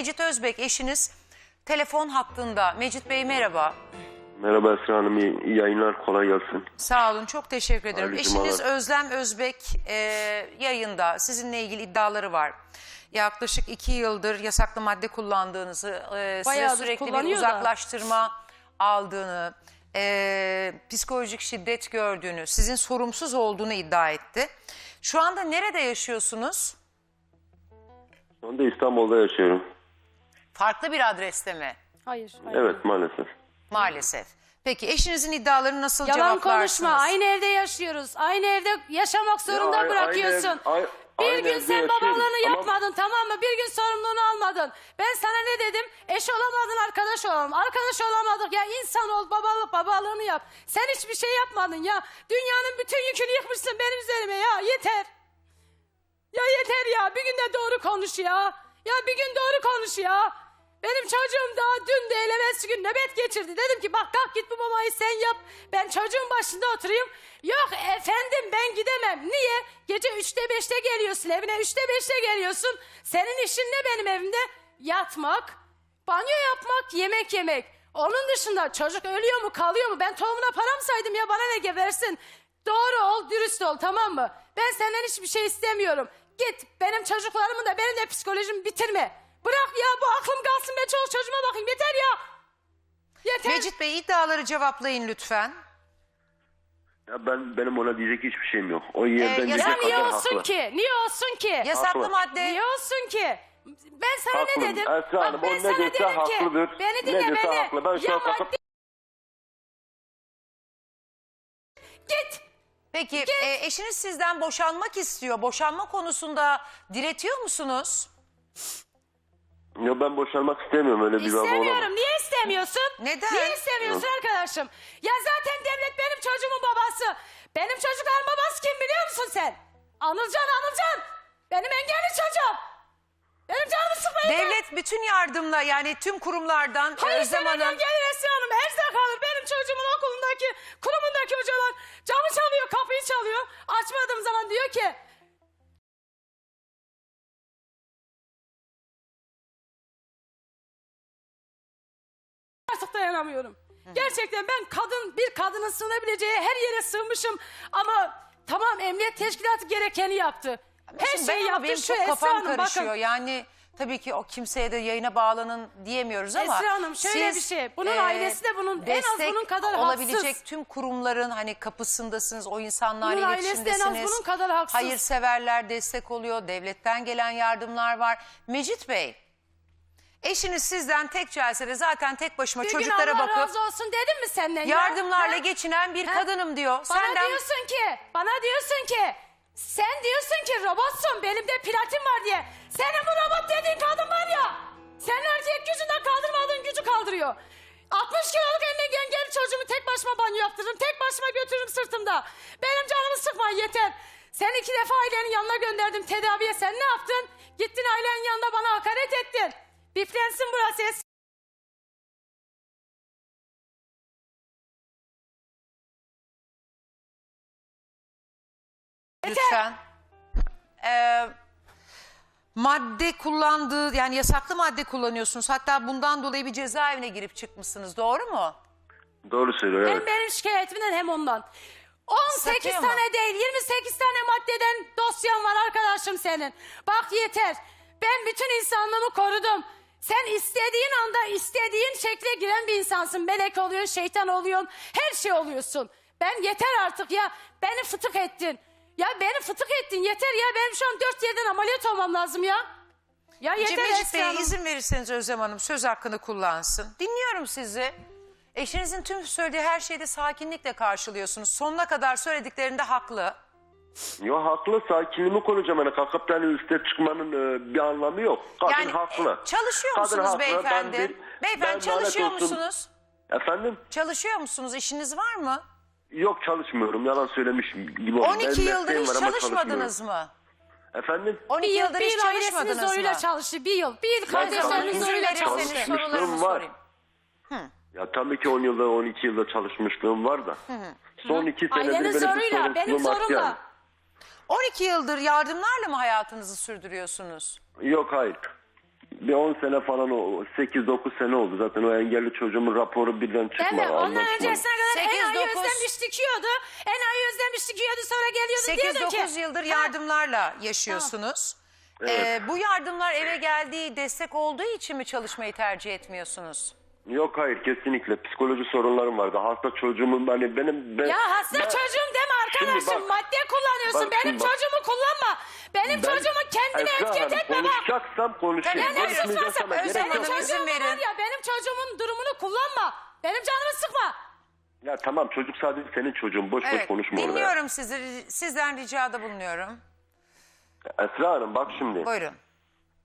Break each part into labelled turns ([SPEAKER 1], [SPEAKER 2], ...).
[SPEAKER 1] Mecit Özbek eşiniz telefon hattında. Mecit Bey merhaba.
[SPEAKER 2] Merhaba Esra Hanım, iyi, iyi yayınlar, kolay gelsin.
[SPEAKER 1] Sağ olun çok teşekkür ederim.
[SPEAKER 2] Hayırlı
[SPEAKER 1] Eşiniz
[SPEAKER 2] cumalar.
[SPEAKER 1] Özlem Özbek e, yayında sizinle ilgili iddiaları var. Yaklaşık iki yıldır yasaklı madde kullandığınızı, e, size
[SPEAKER 3] Bayağıdır
[SPEAKER 1] sürekli bir
[SPEAKER 3] kullanıyor da.
[SPEAKER 1] uzaklaştırma aldığını, e, psikolojik şiddet gördüğünü, sizin sorumsuz olduğunu iddia etti. Şu anda nerede yaşıyorsunuz?
[SPEAKER 2] Şu anda İstanbul'da yaşıyorum.
[SPEAKER 1] Farklı bir adreste mi?
[SPEAKER 3] Hayır. hayır.
[SPEAKER 2] Evet, maalesef.
[SPEAKER 1] Maalesef. Peki eşinizin iddialarını nasıl
[SPEAKER 3] Yalan
[SPEAKER 1] cevaplarsınız?
[SPEAKER 3] konuşma. Aynı evde yaşıyoruz. Aynı evde yaşamak zorunda
[SPEAKER 2] ay-
[SPEAKER 3] bırakıyorsun.
[SPEAKER 2] aynı ev- ay-
[SPEAKER 3] bir
[SPEAKER 2] aynı
[SPEAKER 3] gün
[SPEAKER 2] evde
[SPEAKER 3] sen
[SPEAKER 2] yaşıyoruz
[SPEAKER 3] babalığını
[SPEAKER 2] ama-
[SPEAKER 3] yapmadın tamam mı? Bir gün sorumluluğunu almadın. Ben sana ne dedim? Eş olamadın arkadaş olalım. Arkadaş olamadık ya insan ol babalık babalığını yap. Sen hiçbir şey yapmadın ya. Dünyanın bütün yükünü yıkmışsın benim üzerime ya yeter. Ya yeter ya bir gün de doğru konuş ya. Ya bir gün doğru konuş ya. Benim çocuğum daha dün de elemesi gün nöbet geçirdi. Dedim ki bak kalk git bu mamayı sen yap. Ben çocuğun başında oturayım. Yok efendim ben gidemem. Niye? Gece üçte beşte geliyorsun evine. Üçte beşte geliyorsun. Senin işin ne benim evimde? Yatmak, banyo yapmak, yemek yemek. Onun dışında çocuk ölüyor mu kalıyor mu? Ben tohumuna param saydım ya bana ne gebersin. Doğru ol, dürüst ol tamam mı? Ben senden hiçbir şey istemiyorum. Git benim çocuklarımı da benim de psikolojimi bitirme. Bırak ya bu aklım kalsın ben çoluk çocuğuma bakayım yeter ya. Yeter.
[SPEAKER 1] Mecit Bey iddiaları cevaplayın lütfen.
[SPEAKER 2] Ya ben benim ona diyecek hiçbir şeyim yok. O yerden
[SPEAKER 1] Ee, ya
[SPEAKER 2] gidecek
[SPEAKER 3] ya niye
[SPEAKER 2] kadar
[SPEAKER 3] olsun
[SPEAKER 2] haklı.
[SPEAKER 3] ki? Niye olsun ki?
[SPEAKER 1] Yasaklı
[SPEAKER 2] Haklı.
[SPEAKER 1] madde
[SPEAKER 3] Niye olsun ki? Ben sana
[SPEAKER 2] Haklı.
[SPEAKER 3] ne dedim?
[SPEAKER 2] Esra
[SPEAKER 3] Bak
[SPEAKER 2] Hanım, o
[SPEAKER 3] ben
[SPEAKER 2] ne
[SPEAKER 3] sana
[SPEAKER 2] dese
[SPEAKER 3] dedim ki
[SPEAKER 2] haklıdır.
[SPEAKER 3] beni
[SPEAKER 2] Ne
[SPEAKER 3] dinle
[SPEAKER 2] dese
[SPEAKER 3] beni.
[SPEAKER 2] haklı. Ben şu
[SPEAKER 3] Ya
[SPEAKER 2] an kalkıp-
[SPEAKER 3] Git.
[SPEAKER 1] Peki e, eşiniz sizden boşanmak istiyor. Boşanma konusunda diretiyor musunuz?
[SPEAKER 2] Ya ben boşanmak istemiyorum öyle bir baba olamam.
[SPEAKER 3] İstemiyorum. Niye istemiyorsun?
[SPEAKER 1] Neden?
[SPEAKER 3] Niye istemiyorsun arkadaşım? Ya zaten devlet benim çocuğumun babası. Benim çocukların babası kim biliyor musun sen? Anılcan Anılcan. Benim engelli çocuğum. Benim canımı sıkmayın.
[SPEAKER 1] Devlet bütün yardımla yani tüm kurumlardan
[SPEAKER 3] Hayır
[SPEAKER 1] Özlem
[SPEAKER 3] sen
[SPEAKER 1] Hanım
[SPEAKER 3] gelir Esra Hanım. Erzak alır. Benim çocuğumun okulundaki, kurumundaki hocalar camı çalıyor, kapıyı çalıyor. Açmadığım zaman diyor ki artık dayanamıyorum. Gerçekten ben kadın bir kadının sığınabileceği her yere sığmışım ama tamam emniyet teşkilatı gerekeni yaptı. Her
[SPEAKER 1] Şimdi ben
[SPEAKER 3] şeyi
[SPEAKER 1] ama
[SPEAKER 3] yaptı
[SPEAKER 1] benim
[SPEAKER 3] şu
[SPEAKER 1] çok
[SPEAKER 3] Esra
[SPEAKER 1] kafam
[SPEAKER 3] Hanım
[SPEAKER 1] karışıyor.
[SPEAKER 3] bakın.
[SPEAKER 1] Yani tabii ki o kimseye de yayına bağlanın diyemiyoruz ama
[SPEAKER 3] Esra Hanım, şöyle
[SPEAKER 1] siz,
[SPEAKER 3] bir şey, bunun ailesi de bunun en az
[SPEAKER 1] destek
[SPEAKER 3] bunun kadar
[SPEAKER 1] olabilecek
[SPEAKER 3] haksız.
[SPEAKER 1] tüm kurumların hani kapısındasınız, o insanlarla
[SPEAKER 3] Bunun ailesi de en az
[SPEAKER 1] iletişimdesiniz.
[SPEAKER 3] bunun kadar haksız.
[SPEAKER 1] Hayırseverler destek oluyor, devletten gelen yardımlar var. Mecit Bey, eşiniz sizden tek celsede zaten tek başıma
[SPEAKER 3] Bir gün
[SPEAKER 1] çocuklara
[SPEAKER 3] Allah
[SPEAKER 1] bakıp
[SPEAKER 3] razı olsun dedim mi senden ya?
[SPEAKER 1] yardımlarla
[SPEAKER 3] Ha?
[SPEAKER 1] geçinen bir
[SPEAKER 3] Ha?
[SPEAKER 1] kadınım diyor.
[SPEAKER 3] Bana
[SPEAKER 1] Senden
[SPEAKER 3] diyorsun ki, bana diyorsun ki, sen diyorsun ki robotsun, benim de platin var diye. Senin bu robot dediğin kadın var ya, senin erkek gücünden kaldırmadığın gücü kaldırıyor. 60 kiloluk eline engelli çocuğumu tek başıma banyo yaptırırım, tek başıma götürürüm sırtımda. Benim canımı sıkma yeter. Sen iki defa ailenin yanına gönderdim tedaviye, sen ne yaptın? Gittin ailenin yanında bana hakaret ettin. Biflensin burası
[SPEAKER 1] lütfen. Ee, madde kullandığı yani yasaklı madde kullanıyorsunuz. Hatta bundan dolayı bir cezaevine girip çıkmışsınız. Doğru mu?
[SPEAKER 2] Doğru söylüyor
[SPEAKER 3] Hem
[SPEAKER 2] evet.
[SPEAKER 3] benim şikayetimden hem ondan. 18
[SPEAKER 1] Satıyor mu?
[SPEAKER 3] tane değil 28 tane maddeden dosyan var arkadaşım senin. Bak yeter. Ben bütün insanlığımı korudum. Sen istediğin anda istediğin şekle giren bir insansın. Melek oluyorsun, şeytan oluyorsun, her şey oluyorsun. Ben yeter artık ya. Beni fıtık ettin. Ya beni fıtık ettin yeter ya. Benim şu an dört yerden ameliyat olmam lazım ya. Ya yeter
[SPEAKER 1] Mecit
[SPEAKER 3] Esra
[SPEAKER 1] Bey'e
[SPEAKER 3] Hanım.
[SPEAKER 1] izin verirseniz Özlem Hanım söz hakkını kullansın. Dinliyorum sizi. Eşinizin tüm söylediği her şeyde sakinlikle karşılıyorsunuz. Sonuna kadar söylediklerinde haklı.
[SPEAKER 2] Yo haklı, sakinliğimi koruyacağım. Yani kalkıp da hani üste çıkmanın e, bir anlamı yok. Kadın
[SPEAKER 1] Yani
[SPEAKER 2] haklı.
[SPEAKER 1] e, çalışıyor
[SPEAKER 2] Kadın
[SPEAKER 1] musunuz
[SPEAKER 2] haklı, ben
[SPEAKER 1] beyefendi?
[SPEAKER 2] bir-
[SPEAKER 1] beyefendi
[SPEAKER 2] ben lanet
[SPEAKER 1] çalışıyor
[SPEAKER 2] olsun.
[SPEAKER 1] musunuz?
[SPEAKER 2] Efendim?
[SPEAKER 1] Çalışıyor musunuz? İşiniz var mı?
[SPEAKER 2] Yok çalışmıyorum. Yalan söylemiş gibi oldum.
[SPEAKER 1] 12
[SPEAKER 2] Benim
[SPEAKER 1] yıldır
[SPEAKER 2] mesleğim
[SPEAKER 1] hiç
[SPEAKER 2] var ama
[SPEAKER 1] çalışmadınız mı?
[SPEAKER 2] Efendim?
[SPEAKER 1] 12
[SPEAKER 3] Bir yıl,
[SPEAKER 1] yıldır
[SPEAKER 3] bir
[SPEAKER 1] hiç
[SPEAKER 3] yıl ailesinin
[SPEAKER 1] çalışmadınız
[SPEAKER 3] zoruyla
[SPEAKER 1] mı?
[SPEAKER 3] çalıştı. Bir yıl. Bir yıl kardeşlerinin
[SPEAKER 2] çalışmıştım.
[SPEAKER 3] zoruyla çalıştı.
[SPEAKER 2] Çalışmışlığım
[SPEAKER 1] sorularımı
[SPEAKER 2] var.
[SPEAKER 1] sorayım.
[SPEAKER 2] Ya tabii ki 10 yılda 12 yılda çalışmışlığım var da. Son 2 senedir
[SPEAKER 3] Ailenin
[SPEAKER 2] böyle bir
[SPEAKER 3] zoruyla, benim
[SPEAKER 2] sorumluluğum
[SPEAKER 3] zorumla.
[SPEAKER 2] Yani.
[SPEAKER 1] 12 yıldır yardımlarla mı hayatınızı sürdürüyorsunuz?
[SPEAKER 2] Yok hayır. bir 10 sene falan o 8-9 sene oldu zaten o engelli çocuğumun raporu birden
[SPEAKER 3] Değil
[SPEAKER 2] çıkmadı.
[SPEAKER 3] mi? Ondan
[SPEAKER 2] anlaşmadı.
[SPEAKER 3] öncesine kadar
[SPEAKER 1] Sekiz,
[SPEAKER 3] enayi
[SPEAKER 1] dokuz.
[SPEAKER 3] özlemiş dikiyordu. Enayi özlemiş dikiyordu sonra geliyordu diyordu ki.
[SPEAKER 1] 8-9 yıldır yardımlarla yaşıyorsunuz. Ee, bu yardımlar eve geldiği destek olduğu için mi çalışmayı tercih etmiyorsunuz?
[SPEAKER 2] Yok hayır kesinlikle psikoloji sorunlarım vardı. Hasta çocuğumun hani benim ben,
[SPEAKER 3] Ya hasta
[SPEAKER 2] ben-
[SPEAKER 3] çocuğum deme arkadaşım.
[SPEAKER 2] Bak-
[SPEAKER 3] Madde kullanıyorsun.
[SPEAKER 2] bak
[SPEAKER 3] Benim
[SPEAKER 2] bak.
[SPEAKER 3] çocuğumu kullanma. Benim
[SPEAKER 2] ben-
[SPEAKER 3] çocuğumu kendine
[SPEAKER 2] Esra
[SPEAKER 3] etket etme bak.
[SPEAKER 2] Konuşacaksam konuşayım.
[SPEAKER 1] Ben ne
[SPEAKER 2] Konuşmayacaksam
[SPEAKER 3] susmasam Benim çocuğum var
[SPEAKER 1] verin.
[SPEAKER 3] ya benim çocuğumun durumunu kullanma. Benim canımı sıkma.
[SPEAKER 2] Ya tamam çocuk sadece senin çocuğun. Boş boş
[SPEAKER 1] Evet,
[SPEAKER 2] konuşma orada.
[SPEAKER 1] dinliyorum sizi. Sizden ricada bulunuyorum.
[SPEAKER 2] Esra Hanım bak şimdi.
[SPEAKER 1] Buyurun.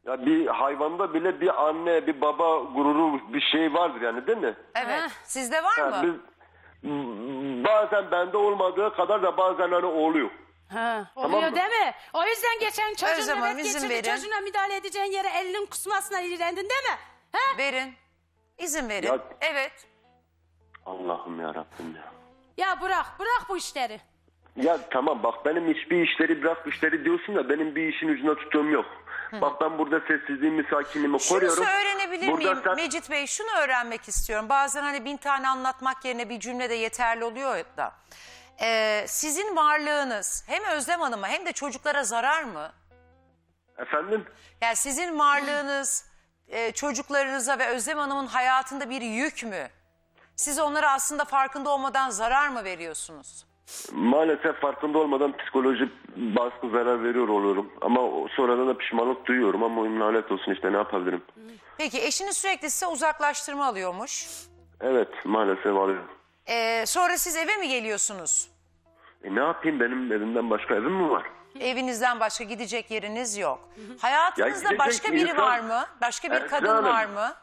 [SPEAKER 2] Ya bir hayvanda bile bir anne, bir baba gururu bir şey vardır yani değil mi?
[SPEAKER 1] Evet. Sizde var mı?
[SPEAKER 2] biz bazen bende olmadığı kadar da bazen hani oluyor.
[SPEAKER 3] Ha, oluyor
[SPEAKER 2] Tamam mı?
[SPEAKER 3] değil mi? O yüzden geçen çocuğun
[SPEAKER 1] Hanım,
[SPEAKER 3] nöbet
[SPEAKER 1] izin
[SPEAKER 3] geçirdi.
[SPEAKER 1] verin.
[SPEAKER 3] Çocuğuna müdahale edeceğin yere elinin kusmasına ilgilendin değil mi? Ha?
[SPEAKER 1] Verin. İzin verin.
[SPEAKER 2] Ya-
[SPEAKER 1] Evet.
[SPEAKER 2] Allah'ım ya Rabbim ya.
[SPEAKER 3] Ya bırak, bırak bu işleri.
[SPEAKER 2] Ya tamam bak benim hiçbir işleri bırak işleri diyorsun da benim bir işin ucuna tuttuğum yok. Bak ben burada sessizliğimi, sakinliğimi koruyorum.
[SPEAKER 1] Şunu öğrenebilir
[SPEAKER 2] Burada
[SPEAKER 1] miyim
[SPEAKER 2] sen-
[SPEAKER 1] Mecit Bey? Şunu öğrenmek istiyorum. Bazen hani bin tane anlatmak yerine bir cümle de yeterli oluyor da. Ee, sizin varlığınız hem Özlem Hanım'a hem de çocuklara zarar mı?
[SPEAKER 2] Efendim?
[SPEAKER 1] Yani sizin varlığınız e, çocuklarınıza ve Özlem Hanım'ın hayatında bir yük mü? Siz onlara aslında farkında olmadan zarar mı veriyorsunuz?
[SPEAKER 2] Maalesef farkında olmadan psikolojik baskı zarar veriyor oluyorum. Ama sonradan da pişmanlık duyuyorum ama lanet olsun işte ne yapabilirim.
[SPEAKER 1] Peki eşiniz sürekli size uzaklaştırma alıyormuş.
[SPEAKER 2] Evet maalesef alıyorum.
[SPEAKER 1] Ee, sonra siz eve mi geliyorsunuz?
[SPEAKER 2] E ne yapayım benim evimden başka evim mi var?
[SPEAKER 1] Evinizden başka gidecek yeriniz yok. Hayatınızda
[SPEAKER 2] gidecek
[SPEAKER 1] başka biri
[SPEAKER 2] insan-
[SPEAKER 1] var mı? Başka bir
[SPEAKER 2] Esra
[SPEAKER 1] kadın
[SPEAKER 2] Hanım.
[SPEAKER 1] var mı?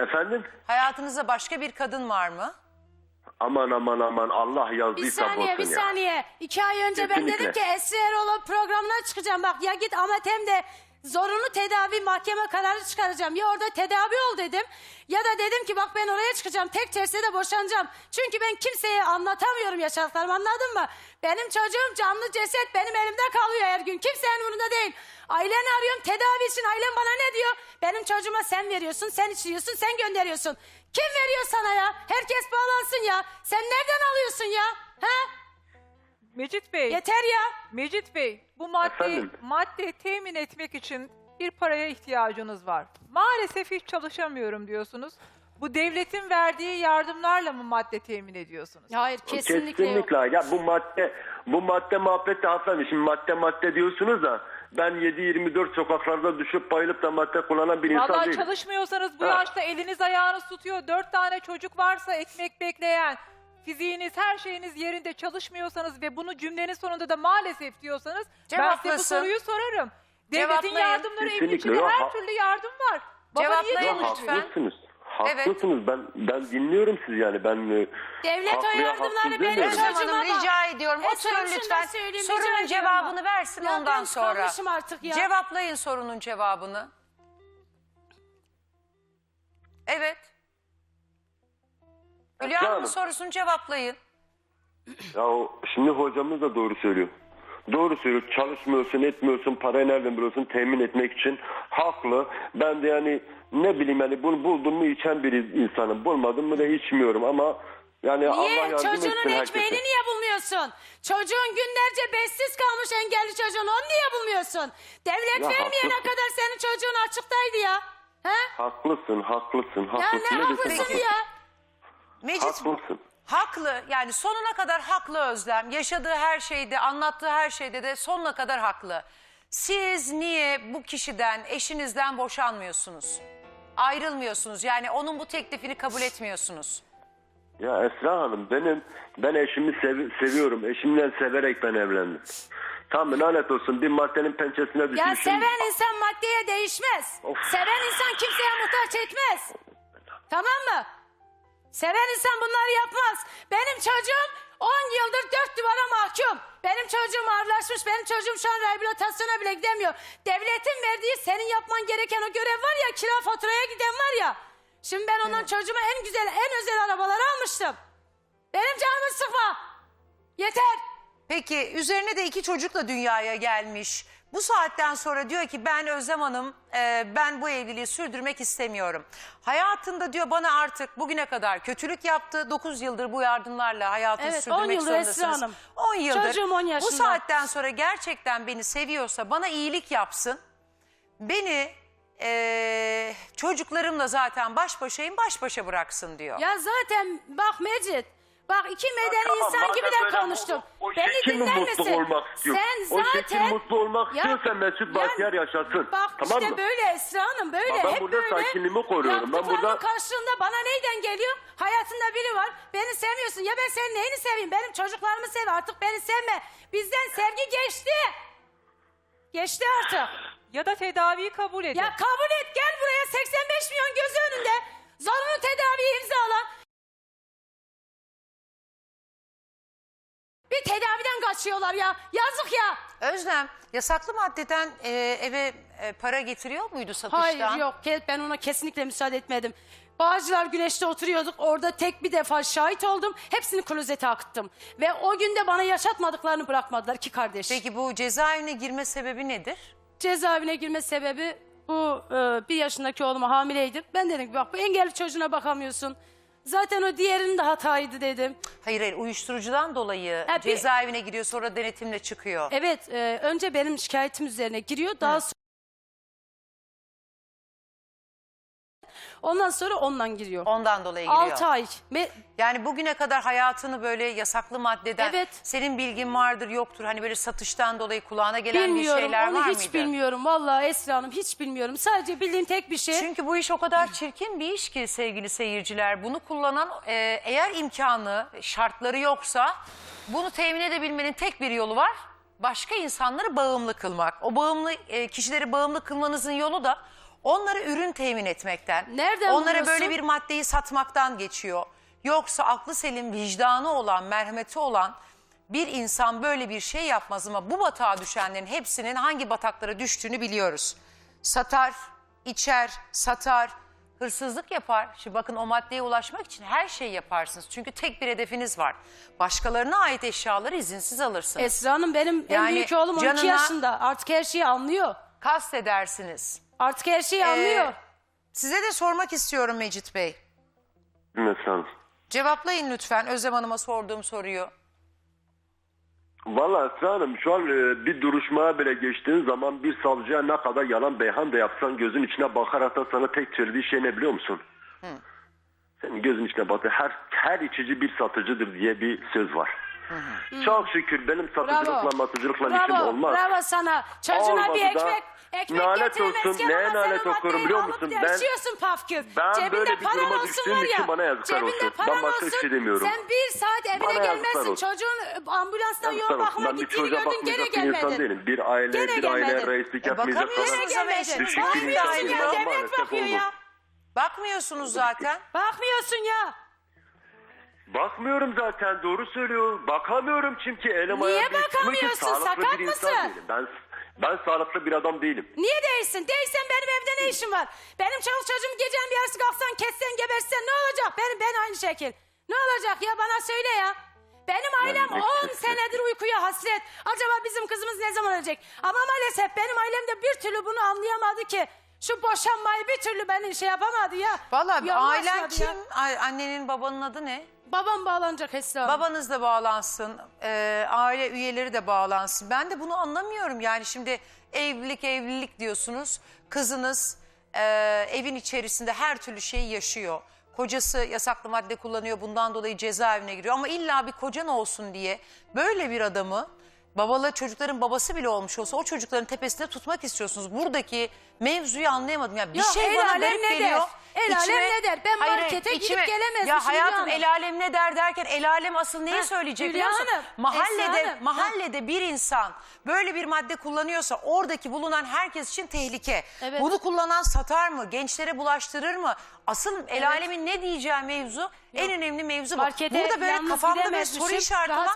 [SPEAKER 2] Efendim?
[SPEAKER 1] Hayatınızda başka bir kadın var mı?
[SPEAKER 2] Aman aman aman Allah
[SPEAKER 3] Bir
[SPEAKER 2] yazdıysa
[SPEAKER 3] saniye, bir
[SPEAKER 2] ya.
[SPEAKER 3] saniye. İki ay önce ben
[SPEAKER 2] Kesinlikle.
[SPEAKER 3] dedim ki Esra Erol'un programına çıkacağım. Bak ya git ama hem de zorunlu tedavi mahkeme kararı çıkaracağım. Ya orada tedavi ol dedim. Ya da dedim ki bak ben oraya çıkacağım. Tek de boşanacağım. Çünkü ben kimseye anlatamıyorum yaşadıklarımı anladın mı? Benim çocuğum canlı ceset benim elimde kalıyor her gün. Kimsenin umurunda değil. Aileni arıyorum tedavi için ailem bana ne diyor? Benim çocuğuma sen veriyorsun, sen içiriyorsun, sen gönderiyorsun. Kim veriyor sana ya? Herkes bağlansın ya. Sen nereden alıyorsun ya? Ha?
[SPEAKER 4] Mecit Bey,
[SPEAKER 3] Yeter ya.
[SPEAKER 4] Mecit Bey, bu madde
[SPEAKER 2] Efendim?
[SPEAKER 4] madde temin etmek için bir paraya ihtiyacınız var. Maalesef hiç çalışamıyorum diyorsunuz. Bu devletin verdiği yardımlarla mı madde temin ediyorsunuz?
[SPEAKER 3] Hayır kesinlikle, yok.
[SPEAKER 2] Kesinlikle. Ya bu madde bu madde muhabbeti hanımefendi. Şimdi madde madde diyorsunuz da ben 7-24 sokaklarda düşüp bayılıp da madde kullanan bir insan
[SPEAKER 4] Vallahi
[SPEAKER 2] değilim.
[SPEAKER 4] çalışmıyorsanız bu
[SPEAKER 2] Ha.
[SPEAKER 4] yaşta eliniz ayağınız tutuyor. Dört tane çocuk varsa ekmek bekleyen, fiziğiniz her şeyiniz yerinde çalışmıyorsanız ve bunu cümlenin sonunda da maalesef diyorsanız ben size bu
[SPEAKER 1] Cevaplasın.
[SPEAKER 4] soruyu sorarım. Devletin
[SPEAKER 1] Cevaplayın.
[SPEAKER 4] yardımları evin
[SPEAKER 2] Kesinlikle.
[SPEAKER 4] içinde
[SPEAKER 2] Yok,
[SPEAKER 4] her
[SPEAKER 2] ha-
[SPEAKER 4] türlü yardım var. Baba niye
[SPEAKER 1] Cevaplayın
[SPEAKER 2] Ya
[SPEAKER 4] çalışmıyor?
[SPEAKER 1] lütfen.
[SPEAKER 2] haklısınız.
[SPEAKER 1] Evet.
[SPEAKER 2] Haklısınız. Ben ben dinliyorum sizi yani. Ben e,
[SPEAKER 3] Devlet o
[SPEAKER 2] haklıya
[SPEAKER 3] yardımları
[SPEAKER 2] haksız
[SPEAKER 3] benim
[SPEAKER 2] demiyorum.
[SPEAKER 1] Özlem
[SPEAKER 3] çocuğuma
[SPEAKER 1] Hanım
[SPEAKER 3] bak.
[SPEAKER 1] rica ediyorum.
[SPEAKER 3] Esra,
[SPEAKER 1] Oturun
[SPEAKER 3] şunu da
[SPEAKER 1] lütfen.
[SPEAKER 3] söyleyeyim, rica
[SPEAKER 1] Sorunun
[SPEAKER 3] ediyorum
[SPEAKER 1] cevabını
[SPEAKER 3] bak.
[SPEAKER 1] versin
[SPEAKER 3] Ya
[SPEAKER 1] ondan
[SPEAKER 3] ben
[SPEAKER 1] sonra.
[SPEAKER 3] kalmışım artık ya.
[SPEAKER 1] Cevaplayın sorunun cevabını. Evet. Hülya Hanım'ın
[SPEAKER 2] Hanım.
[SPEAKER 1] sorusunu cevaplayın.
[SPEAKER 2] Ya o, şimdi hocamız da doğru söylüyor. Doğru söylüyor. Çalışmıyorsun, etmiyorsun, parayı nereden buluyorsun temin etmek için. Haklı. Ben de yani ne bileyim yani bunu buldum mu içen bir insanım. Bulmadım mı da içmiyorum ama yani Allah
[SPEAKER 3] Niye?
[SPEAKER 2] yardım
[SPEAKER 3] Çocuğunun
[SPEAKER 2] etsin herkese.
[SPEAKER 3] ekmeğini niye bulmuyorsun? Çocuğun günlerce bessiz kalmış engelli çocuğun. Onu niye bulmuyorsun? Devlet
[SPEAKER 2] Ya
[SPEAKER 3] vermeyene
[SPEAKER 2] haklısın.
[SPEAKER 3] kadar senin çocuğun açıktaydı ya. He?
[SPEAKER 2] Haklısın, haklısın,
[SPEAKER 3] Ya
[SPEAKER 2] haklısın.
[SPEAKER 3] ne haklısın
[SPEAKER 2] haklısın.
[SPEAKER 3] ya?
[SPEAKER 1] Mecit
[SPEAKER 2] Haklısın.
[SPEAKER 1] haklı yani sonuna kadar haklı Özlem. Yaşadığı her şeyde, anlattığı her şeyde de sonuna kadar haklı. Siz niye bu kişiden, eşinizden boşanmıyorsunuz? Ayrılmıyorsunuz yani onun bu teklifini kabul etmiyorsunuz.
[SPEAKER 2] Ya Esra Hanım benim ben eşimi sev- seviyorum. Eşimden severek ben evlendim. Tam lanet olsun bir maddenin pençesine düşmüşüm.
[SPEAKER 3] Ya seven insan maddeye değişmez.
[SPEAKER 2] Of.
[SPEAKER 3] Seven insan kimseye muhtaç etmez. Tamam mı? Seven insan bunları yapmaz. Benim çocuğum 10 yıldır dört duvara mahkum. Benim çocuğum ağırlaşmış. Benim çocuğum şu an rehabilitasyona bile gidemiyor. Devletin verdiği senin yapman gereken o görev var ya kira faturaya giden var ya. Şimdi ben ondan çocuğuma en güzel en özel arabaları almıştım. Benim canımı sıkma. Yeter.
[SPEAKER 1] Peki üzerine de iki çocukla dünyaya gelmiş. Bu saatten sonra diyor ki ben Özlem Hanım e, ben bu evliliği sürdürmek istemiyorum. Hayatında diyor bana artık bugüne kadar kötülük yaptı. 9 yıldır bu yardımlarla hayatını
[SPEAKER 3] Evet,
[SPEAKER 1] sürdürmek
[SPEAKER 3] 10 yıldır Esra
[SPEAKER 1] zorundasınız.
[SPEAKER 3] Hanım.
[SPEAKER 1] 10 yıldır.
[SPEAKER 3] Çocuğum 10
[SPEAKER 1] Bu
[SPEAKER 3] yaşında.
[SPEAKER 1] saatten sonra gerçekten beni seviyorsa bana iyilik yapsın. Beni e, çocuklarımla zaten baş başayım baş başa bıraksın diyor.
[SPEAKER 3] Ya zaten bak Mecit. Bak iki medeni
[SPEAKER 2] tamam,
[SPEAKER 3] insan gibi de konuştum.
[SPEAKER 2] O, o
[SPEAKER 3] Beni
[SPEAKER 2] şekil mi
[SPEAKER 3] dinler
[SPEAKER 2] mutlu
[SPEAKER 3] misin?
[SPEAKER 2] olmak istiyor?
[SPEAKER 3] Sen
[SPEAKER 2] o
[SPEAKER 3] zaten...
[SPEAKER 2] şekil mutlu olmak
[SPEAKER 3] Ya-
[SPEAKER 2] istiyorsan Mesut Bahtiyar yaşasın.
[SPEAKER 3] Bak
[SPEAKER 2] tamam
[SPEAKER 3] işte
[SPEAKER 2] mı?
[SPEAKER 3] böyle Esra Hanım böyle
[SPEAKER 2] Bak ben
[SPEAKER 3] hep
[SPEAKER 2] burada
[SPEAKER 3] böyle.
[SPEAKER 2] sakinliğimi koruyorum. Ben burada-
[SPEAKER 3] karşılığında bana neyden geliyor? Hayatında biri var. Beni sevmiyorsun. Ya ben senin neyini seveyim? Benim çocuklarımı sev artık beni sevme. Bizden sevgi geçti. Geçti artık.
[SPEAKER 4] Ya da tedaviyi kabul edin.
[SPEAKER 3] Ya kabul et gel buraya 85 milyon gözü önünde. Zorunlu tedaviyi imzala. Bir tedaviden kaçıyorlar ya. Yazık ya.
[SPEAKER 1] Özlem yasaklı maddeden e, eve e, para getiriyor muydu satıştan?
[SPEAKER 3] Hayır yok ke- ben ona kesinlikle müsaade etmedim. Bağcılar Güneş'te oturuyorduk. Orada tek bir defa şahit oldum. Hepsini klozete akıttım. Ve o günde bana yaşatmadıklarını bırakmadılar iki kardeş.
[SPEAKER 1] Peki bu cezaevine girme sebebi nedir?
[SPEAKER 3] Cezaevine girme sebebi bu e, bir yaşındaki oğluma hamileydim. Ben dedim ki bak bu engelli çocuğuna bakamıyorsun. Zaten o diğerinin de hataydı dedim.
[SPEAKER 1] Hayır hayır uyuşturucudan dolayı
[SPEAKER 3] Ha, bir-
[SPEAKER 1] cezaevine giriyor sonra denetimle çıkıyor.
[SPEAKER 3] Evet e, önce benim şikayetim üzerine giriyor. Daha sonra... Ondan sonra ondan giriyor.
[SPEAKER 1] Ondan dolayı giriyor.
[SPEAKER 3] 6 ay. Me-
[SPEAKER 1] Yani bugüne kadar hayatını böyle yasaklı maddeden
[SPEAKER 3] Evet.
[SPEAKER 1] senin bilgin vardır yoktur. Hani böyle satıştan dolayı kulağına gelen bir
[SPEAKER 3] Bilmiyorum
[SPEAKER 1] şeyler
[SPEAKER 3] onu
[SPEAKER 1] var
[SPEAKER 3] hiç
[SPEAKER 1] mıydı?
[SPEAKER 3] bilmiyorum. Vallahi Esra Hanım hiç bilmiyorum. Sadece bildiğim tek bir şey.
[SPEAKER 1] Çünkü bu iş o kadar çirkin bir iş ki sevgili seyirciler. Bunu kullanan e, eğer imkanı, şartları yoksa bunu temin edebilmenin tek bir yolu var. Başka insanları bağımlı kılmak. O bağımlı e, kişileri bağımlı kılmanızın yolu da onlara ürün temin etmekten.
[SPEAKER 3] Nereden
[SPEAKER 1] Onlara
[SPEAKER 3] buluyorsun?
[SPEAKER 1] böyle bir maddeyi satmaktan geçiyor. Yoksa aklı selim, vicdanı olan, merhameti olan bir insan böyle bir şey yapmaz ama bu batağa düşenlerin hepsinin hangi bataklara düştüğünü biliyoruz. Satar, içer, satar, hırsızlık yapar. Şimdi bakın o maddeye ulaşmak için her şeyi yaparsınız. Çünkü tek bir hedefiniz var. Başkalarına ait eşyaları izinsiz alırsınız.
[SPEAKER 3] Esra Hanım benim en
[SPEAKER 1] Yani
[SPEAKER 3] büyük oğlum 12
[SPEAKER 1] canına-
[SPEAKER 3] yaşında. Artık her şeyi anlıyor.
[SPEAKER 1] Kast edersiniz.
[SPEAKER 3] Artık her şeyi
[SPEAKER 1] Ee,
[SPEAKER 3] anlıyor.
[SPEAKER 1] Size de sormak istiyorum Mecit Bey.
[SPEAKER 2] Mesela.
[SPEAKER 1] Cevaplayın lütfen Özlem Hanım'a sorduğum soruyu.
[SPEAKER 2] Valla Esra Hanım şu an e, bir duruşmaya bile geçtiğin zaman bir savcıya ne kadar yalan beyhan da yapsan gözün içine bakarak da sana tek söylediği şey ne biliyor musun? Senin gözün içine bakıyor. Her, her içici bir satıcıdır diye bir söz var. Çok şükür benim satıcılıkla matıcılıkla işim
[SPEAKER 3] Bravo,
[SPEAKER 2] olmaz.
[SPEAKER 3] bravo sana. Çocuğuna
[SPEAKER 2] Olmadı
[SPEAKER 3] bir
[SPEAKER 2] da
[SPEAKER 3] ekmek, ekmek
[SPEAKER 2] nalet
[SPEAKER 3] getiremezken
[SPEAKER 2] olsun, neye
[SPEAKER 3] ama
[SPEAKER 2] okuyorum biliyor musun?
[SPEAKER 3] da
[SPEAKER 2] Ben-
[SPEAKER 3] içiyorsun pafkür.
[SPEAKER 2] ben
[SPEAKER 3] Cebinde
[SPEAKER 2] böyle bir
[SPEAKER 3] paran
[SPEAKER 2] duruma
[SPEAKER 3] olsun
[SPEAKER 2] düştüğüm
[SPEAKER 3] var ya,
[SPEAKER 2] için bana yazıklar
[SPEAKER 3] cebinde
[SPEAKER 2] olsun. Ben
[SPEAKER 3] paran
[SPEAKER 2] başka bir şey
[SPEAKER 3] olsun,
[SPEAKER 2] demiyorum.
[SPEAKER 3] Sen bir saat evine
[SPEAKER 2] Bana yazıklar
[SPEAKER 3] gelmezsin.
[SPEAKER 2] olsun.
[SPEAKER 3] Çocuğun e, ambulanstan
[SPEAKER 2] Yazıklar
[SPEAKER 3] yoğun
[SPEAKER 2] olsun.
[SPEAKER 3] bakıma
[SPEAKER 2] Ben bir
[SPEAKER 3] gittiğini
[SPEAKER 2] çocuğa
[SPEAKER 3] gördün gene
[SPEAKER 2] bakmayacak bir insan
[SPEAKER 3] gelmedin.
[SPEAKER 2] değilim. Bir aile,
[SPEAKER 3] Gene
[SPEAKER 2] bir aileye
[SPEAKER 3] gelmedin.
[SPEAKER 2] reislik
[SPEAKER 1] E,
[SPEAKER 2] yapmayacak
[SPEAKER 1] bakamıyorsunuz
[SPEAKER 2] kadar düşük bir
[SPEAKER 3] Bakmıyorsun
[SPEAKER 2] insan
[SPEAKER 3] ya,
[SPEAKER 2] değilim.
[SPEAKER 3] devlet
[SPEAKER 2] Maalesef
[SPEAKER 3] bakıyor
[SPEAKER 2] oldu.
[SPEAKER 3] ya.
[SPEAKER 1] Bakmıyorsunuz zaten.
[SPEAKER 3] Bakmıyorsun ya.
[SPEAKER 2] Bakmıyorum zaten doğru söylüyor. Bakamıyorum çünkü elim
[SPEAKER 3] Niye
[SPEAKER 2] ayağım
[SPEAKER 3] bakamıyorsun?
[SPEAKER 2] sağlıklı
[SPEAKER 3] Sakat
[SPEAKER 2] bir insan
[SPEAKER 3] mısın?
[SPEAKER 2] değilim. Ben ben sağlıklı bir adam değilim.
[SPEAKER 3] Niye değilsin? Değilsen benim evde ne işin var? Benim çoluk çocuğum gecenin bir yarısı kalksan, kessen, gebersen ne olacak? Benim ben aynı şekil. Ne olacak ya bana söyle ya. Benim ailem
[SPEAKER 2] Yani
[SPEAKER 3] 10
[SPEAKER 2] eksik-
[SPEAKER 3] senedir uykuya hasret. Acaba bizim kızımız ne zaman ölecek? Ama maalesef benim ailem de bir türlü bunu anlayamadı ki. Şu boşanmayı bir türlü beni şey yapamadı ya.
[SPEAKER 1] Valla
[SPEAKER 3] Yolunu
[SPEAKER 1] ailen
[SPEAKER 3] açmadı
[SPEAKER 1] kim?
[SPEAKER 3] ya.
[SPEAKER 1] A- Annenin babanın adı ne?
[SPEAKER 3] Babam bağlanacak Esra.
[SPEAKER 1] Babanız da bağlansın, e, aile üyeleri de bağlansın. Ben de bunu anlamıyorum. Yani şimdi evlilik evlilik diyorsunuz. Kızınız e, evin içerisinde her türlü şeyi yaşıyor. Kocası yasaklı madde kullanıyor bundan dolayı cezaevine giriyor. Ama illa bir kocan olsun diye böyle bir adamı babalı çocukların babası bile olmuş olsa o çocukların tepesinde tutmak istiyorsunuz. Buradaki mevzuyu anlayamadım. Yani bir
[SPEAKER 3] Ya
[SPEAKER 1] şey bana garip
[SPEAKER 3] ne
[SPEAKER 1] geliyor.
[SPEAKER 3] der? El alem ne der? Ben markete gidip gelemezmişim
[SPEAKER 1] Ya hayatım el alem ne der derken el alem asıl neyi
[SPEAKER 3] Ha,
[SPEAKER 1] söyleyecek
[SPEAKER 3] Hülya
[SPEAKER 1] biliyor musun?
[SPEAKER 3] Hanım,
[SPEAKER 1] Mahallede,
[SPEAKER 3] Hanım,
[SPEAKER 1] mahallede bir insan böyle bir madde kullanıyorsa oradaki bulunan herkes için tehlike.
[SPEAKER 3] Evet.
[SPEAKER 1] Bunu kullanan satar mı? Gençlere bulaştırır mı? Asıl el
[SPEAKER 3] Evet.
[SPEAKER 1] alemin ne diyeceği mevzu en önemli mevzu bu.
[SPEAKER 3] Markete
[SPEAKER 1] Burada böyle kafamda bir soru işareti olan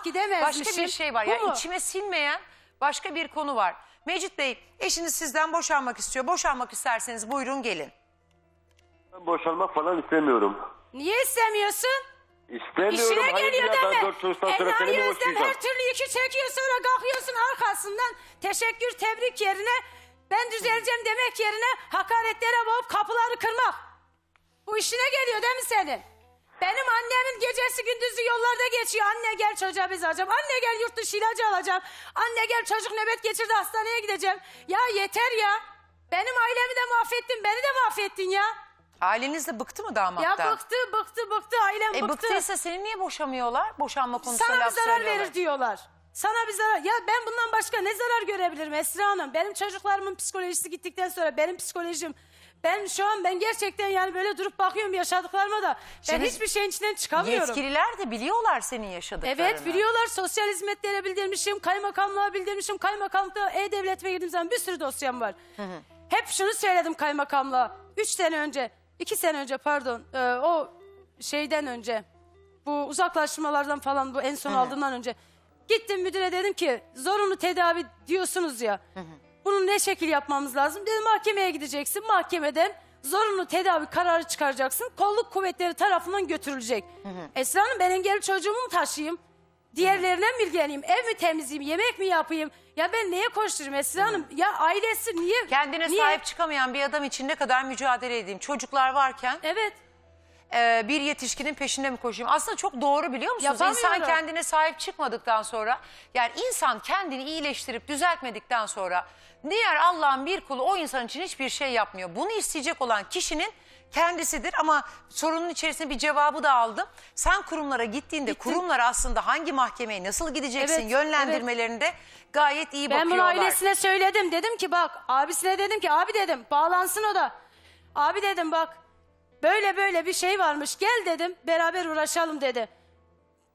[SPEAKER 1] başka bir şey var. Ya
[SPEAKER 3] mu?
[SPEAKER 1] içime sinmeyen başka bir konu var. Mecit Bey eşiniz sizden boşanmak istiyor. Boşanmak isterseniz buyurun gelin.
[SPEAKER 2] Ben boşanmak falan istemiyorum.
[SPEAKER 3] Niye istemiyorsun?
[SPEAKER 2] İstemiyorum.
[SPEAKER 3] İşine
[SPEAKER 2] Hayır
[SPEAKER 3] geliyor
[SPEAKER 2] ya, ben
[SPEAKER 3] deme.
[SPEAKER 2] dört çocuktan sonra seni mi boşayacağım?
[SPEAKER 3] her türlü yükü çekiyor sonra kalkıyorsun arkasından teşekkür tebrik yerine ben düzeleceğim demek yerine hakaretlere boğup kapıları kırmak. Bu işine geliyor değil mi senin? Benim annemin gecesi gündüzü yollarda geçiyor. Anne gel çocuğa biz alacağım. Anne gel yurt dışı ilacı alacağım. Anne gel çocuk nöbet geçirdi hastaneye gideceğim. Ya yeter ya. Benim ailemi de mahvettin beni de mahvettin ya.
[SPEAKER 1] Aileniz de bıktı mı damattan?
[SPEAKER 3] Ya bıktı bıktı bıktı ailem
[SPEAKER 1] E
[SPEAKER 3] bıktı.
[SPEAKER 1] bıktıysa seni niye boşamıyorlar? Boşanma konusunda
[SPEAKER 3] Sana bir
[SPEAKER 1] laf
[SPEAKER 3] zarar
[SPEAKER 1] söylüyorlar.
[SPEAKER 3] verir diyorlar. Sana bir zarar. Ya ben bundan başka ne zarar görebilirim Esra Hanım? Benim çocuklarımın psikolojisi gittikten sonra benim psikolojim ben şu an ben gerçekten yani böyle durup bakıyorum yaşadıklarıma da ben
[SPEAKER 1] Şimdi
[SPEAKER 3] hiçbir şeyin içinden çıkamıyorum.
[SPEAKER 1] Yetkililer de biliyorlar senin yaşadıklarını.
[SPEAKER 3] Evet biliyorlar sosyal hizmetlere bildirmişim, kaymakamlığa bildirmişim. Kaymakamlıkta E-Devlet'e girdiğim zaman bir sürü dosyam var. Hep şunu söyledim kaymakamlığa. Üç sene önce, iki sene önce pardon e, o şeyden önce bu uzaklaştırmalardan falan bu en son aldığımdan önce gittim müdüre dedim ki zorunlu tedavi diyorsunuz ya. Bunu ne şekil yapmamız lazım? Dedim mahkemeye gideceksin. Mahkemeden zorunlu tedavi kararı çıkaracaksın. Kolluk kuvvetleri tarafından götürülecek. Esra Hanım ben engelli çocuğumu mu taşıyayım? Diğerlerine mi ilgileneyim? Ev mi temizleyeyim? Yemek mi yapayım? Ya ben neye koşturayım Esra Hanım? Ya ailesi niye?
[SPEAKER 1] Kendine
[SPEAKER 3] niye?
[SPEAKER 1] sahip çıkamayan bir adam için ne kadar mücadele edeyim? Çocuklar varken
[SPEAKER 3] Evet.
[SPEAKER 1] E, bir yetişkinin peşinde mi koşayım? Aslında çok doğru biliyor musunuz?
[SPEAKER 3] Yapamıyorum.
[SPEAKER 1] İnsan kendine sahip çıkmadıktan sonra yani insan kendini iyileştirip düzeltmedikten sonra diğer Allah'ın bir kulu o insan için hiçbir şey yapmıyor. Bunu isteyecek olan kişinin kendisidir ama sorunun içerisinde bir cevabı da aldım. Sen kurumlara gittiğinde kurumlar aslında hangi mahkemeye nasıl gideceksin
[SPEAKER 3] Evet,
[SPEAKER 1] yönlendirmelerinde gayet iyi
[SPEAKER 3] Ben bunu
[SPEAKER 1] bakıyorlar.
[SPEAKER 3] ailesine söyledim. Dedim ki bak abisine dedim ki abi dedim bağlansın o da. Abi dedim bak böyle böyle bir şey varmış gel dedim beraber uğraşalım dedi.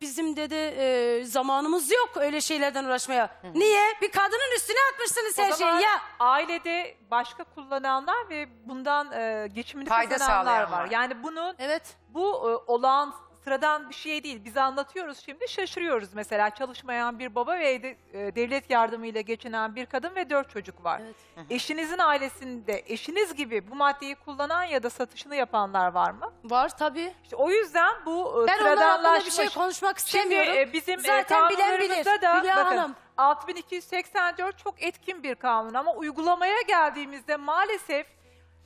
[SPEAKER 3] Bizim dedi e, zamanımız yok öyle şeylerden uğraşmaya. Niye? Bir kadının üstüne atmışsınız her
[SPEAKER 4] zaman
[SPEAKER 3] şeyi ya.
[SPEAKER 4] ailede başka kullananlar ve bundan e, geçimini
[SPEAKER 1] Fayda
[SPEAKER 4] kazananlar var. Yani bunun
[SPEAKER 3] Evet.
[SPEAKER 4] bu e, olağan sıradan bir şey değil. Biz anlatıyoruz şimdi şaşırıyoruz mesela çalışmayan bir baba ve de- e, devlet yardımıyla geçinen bir kadın ve dört çocuk var. Eşinizin ailesinde eşiniz gibi bu maddeyi kullanan ya da satışını yapanlar var mı?
[SPEAKER 3] Var tabii.
[SPEAKER 4] İşte o yüzden bu e,
[SPEAKER 3] Ben onlar hakkında bir
[SPEAKER 4] sıradanlaşmış.
[SPEAKER 3] şey konuşmak
[SPEAKER 4] Şimdi
[SPEAKER 3] istemiyorum.
[SPEAKER 4] e, bizim e,
[SPEAKER 3] Zaten bilen bilir.
[SPEAKER 4] kanunlarımızda da
[SPEAKER 3] Hülya
[SPEAKER 4] bakın
[SPEAKER 3] Hanım.
[SPEAKER 4] 6284 çok etkin bir kanun ama uygulamaya geldiğimizde maalesef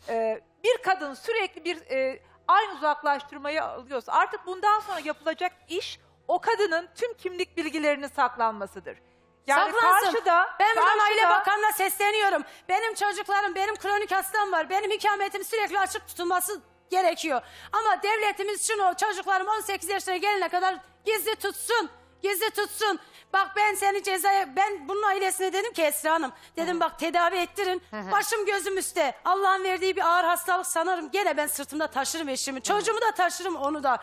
[SPEAKER 4] e, bir kadın sürekli bir e, aynı uzaklaştırmayı alıyorsa artık bundan sonra yapılacak iş o kadının tüm kimlik bilgilerinin saklanmasıdır. Yani
[SPEAKER 3] Saklansın.
[SPEAKER 4] karşıda
[SPEAKER 3] ben buradan
[SPEAKER 4] karşıda-
[SPEAKER 3] Aile Bakanı'na sesleniyorum. Benim çocuklarım, benim kronik hastam var. Benim hikametim sürekli açık tutulması gerekiyor. Ama devletimiz şunu çocuklarım 18 yaşına gelene kadar gizli tutsun. Gizli tutsun. Bak ben seni cezaya, ben bunun ailesine dedim ki Esra Hanım. Dedim bak tedavi ettirin. Başım gözüm üstte. Allah'ın verdiği bir ağır hastalık sanırım. Gene ben sırtımda taşırım eşimi. Çocuğumu da taşırım onu da.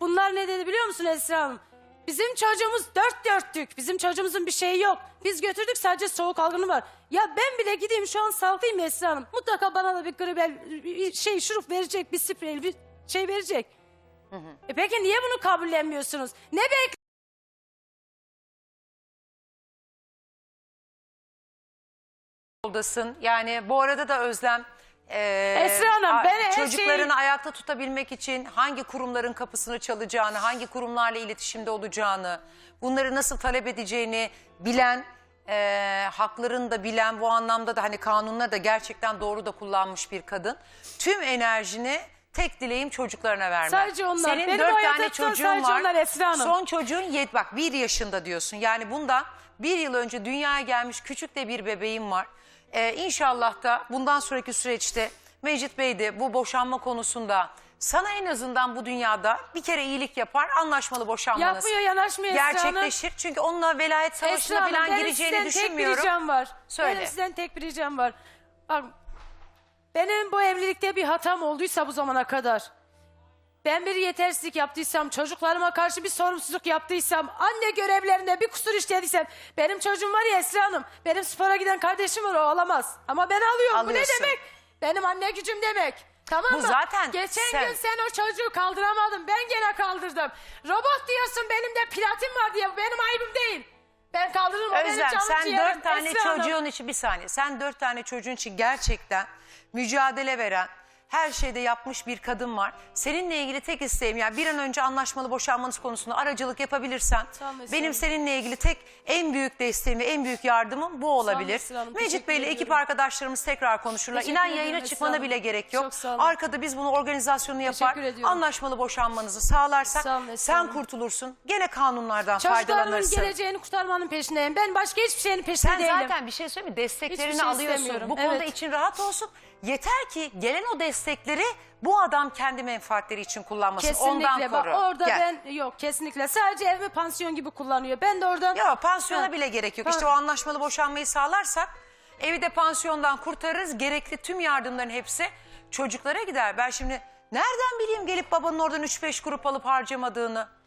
[SPEAKER 3] Bunlar ne dedi biliyor musun Esra Hanım? Bizim çocuğumuz dört dörtlük. Bizim çocuğumuzun bir şeyi yok. Biz götürdük sadece soğuk algını var. Ya ben bile gideyim şu an sağlıklıyım Esra Hanım. Mutlaka bana da bir gribel bir şey şurup verecek, bir sprey, bir şey verecek. E peki niye bunu kabullenmiyorsunuz? Ne bek
[SPEAKER 1] yoldasın. Yani bu arada da Özlem e,
[SPEAKER 3] Esra Hanım,
[SPEAKER 1] a-
[SPEAKER 3] ben her
[SPEAKER 1] çocuklarını
[SPEAKER 3] şeyi-
[SPEAKER 1] ayakta tutabilmek için hangi kurumların kapısını çalacağını, hangi kurumlarla iletişimde olacağını, bunları nasıl talep edeceğini bilen, e, haklarını da bilen bu anlamda da hani kanunları da gerçekten doğru da kullanmış bir kadın. Tüm enerjini tek dileğim çocuklarına vermen.
[SPEAKER 3] Sadece onlar.
[SPEAKER 1] Senin
[SPEAKER 3] Benim
[SPEAKER 1] dört
[SPEAKER 3] hayatta
[SPEAKER 1] tane
[SPEAKER 3] tutan
[SPEAKER 1] çocuğun
[SPEAKER 3] sadece
[SPEAKER 1] var.
[SPEAKER 3] onlar Esra Hanım.
[SPEAKER 1] Son çocuğun yet bak bir yaşında diyorsun. Yani bundan bir yıl önce dünyaya gelmiş küçük de bir bebeğim var. Ee, inşallah da bundan sonraki süreçte Mecit Bey de bu boşanma konusunda sana en azından bu dünyada bir kere iyilik yapar anlaşmalı boşanmanız
[SPEAKER 3] yapmıyor yanaşmıyor Esra Hanım?
[SPEAKER 1] gerçekleşir. Çünkü onunla velayet
[SPEAKER 3] Esra
[SPEAKER 1] savaşına
[SPEAKER 3] Hanım,
[SPEAKER 1] falan
[SPEAKER 3] benim
[SPEAKER 1] gireceğini
[SPEAKER 3] sizden tek bir
[SPEAKER 1] düşünmüyorum.
[SPEAKER 3] ricam var.
[SPEAKER 1] Söyle.
[SPEAKER 3] Benim sizden tek bir ricam var. Benim bu evlilikte bir hatam olduysa bu zamana kadar. Ben bir yetersizlik yaptıysam, çocuklarıma karşı bir sorumsuzluk yaptıysam, anne görevlerinde bir kusur işlediysem, benim çocuğum var ya Esra Hanım, benim spora giden kardeşim var o alamaz. Ama ben alıyorum. Bu ne
[SPEAKER 1] Alıyorsun.
[SPEAKER 3] demek? Benim anne gücüm demek. Tamam
[SPEAKER 1] Bu
[SPEAKER 3] mı?
[SPEAKER 1] zaten
[SPEAKER 3] Geçen
[SPEAKER 1] sen-
[SPEAKER 3] gün sen o çocuğu kaldıramadın. Ben gene kaldırdım. Robot diyorsun benim de platin var diye. Bu benim ayıbım değil. Ben kaldırırım o benim
[SPEAKER 1] Özlem
[SPEAKER 3] canım
[SPEAKER 1] sen
[SPEAKER 3] ciğerim.
[SPEAKER 1] dört tane
[SPEAKER 3] Esra Hanım.
[SPEAKER 1] çocuğun için bir saniye. Sen dört tane çocuğun için gerçekten mücadele veren, her şeyde yapmış bir kadın var. Seninle ilgili tek isteğim yani bir an önce anlaşmalı boşanmanız konusunda aracılık yapabilirsen
[SPEAKER 3] Esra
[SPEAKER 1] benim
[SPEAKER 3] Hanım.
[SPEAKER 1] seninle ilgili tek en büyük desteğim ve en büyük yardımım bu olabilir.
[SPEAKER 3] Esra Hanım,
[SPEAKER 1] Mecit
[SPEAKER 3] teşekkür
[SPEAKER 1] Bey'le
[SPEAKER 3] ediyorum.
[SPEAKER 1] ekip arkadaşlarımız tekrar konuşurlar.
[SPEAKER 3] Teşekkür
[SPEAKER 1] İnan
[SPEAKER 3] ederim
[SPEAKER 1] yayına
[SPEAKER 3] Esra
[SPEAKER 1] çıkmana
[SPEAKER 3] Hanım.
[SPEAKER 1] bile gerek yok.
[SPEAKER 3] Çok sağ olun.
[SPEAKER 1] Arkada biz bunu organizasyonunu yapar.
[SPEAKER 3] Teşekkür ediyorum.
[SPEAKER 1] Anlaşmalı boşanmanızı sağlarsak
[SPEAKER 3] Sağ olun Esra
[SPEAKER 1] sen
[SPEAKER 3] Hanım.
[SPEAKER 1] kurtulursun. Gene kanunlardan
[SPEAKER 3] Çocuklarımın
[SPEAKER 1] faydalanırsın.
[SPEAKER 3] geleceğini kurtarmanın peşindeyim. Ben başka hiçbir şeyin peşinde
[SPEAKER 1] Sen
[SPEAKER 3] değilim.
[SPEAKER 1] zaten bir şey söyleyeyim mi? Desteklerini
[SPEAKER 3] Hiçbir şey
[SPEAKER 1] alıyorsun.
[SPEAKER 3] istemiyorum.
[SPEAKER 1] Bu konuda
[SPEAKER 3] Evet.
[SPEAKER 1] için rahat olsun. Yeter ki gelen o destekleri bu adam kendi menfaatleri için kullanmasın.
[SPEAKER 3] Kesinlikle.
[SPEAKER 1] Ondan
[SPEAKER 3] Bak
[SPEAKER 1] koru.
[SPEAKER 3] orada
[SPEAKER 1] Gel.
[SPEAKER 3] ben yok kesinlikle. Sadece evimi pansiyon gibi kullanıyor. Ben de oradan
[SPEAKER 1] Ya pansiyona
[SPEAKER 3] Ha.
[SPEAKER 1] bile gerek yok. İşte o anlaşmalı boşanmayı sağlarsak evi de pansiyondan kurtarırız. Gerekli tüm yardımların hepsi çocuklara gider. Ben şimdi nereden bileyim gelip babanın oradan 3-5 grup alıp harcamadığını?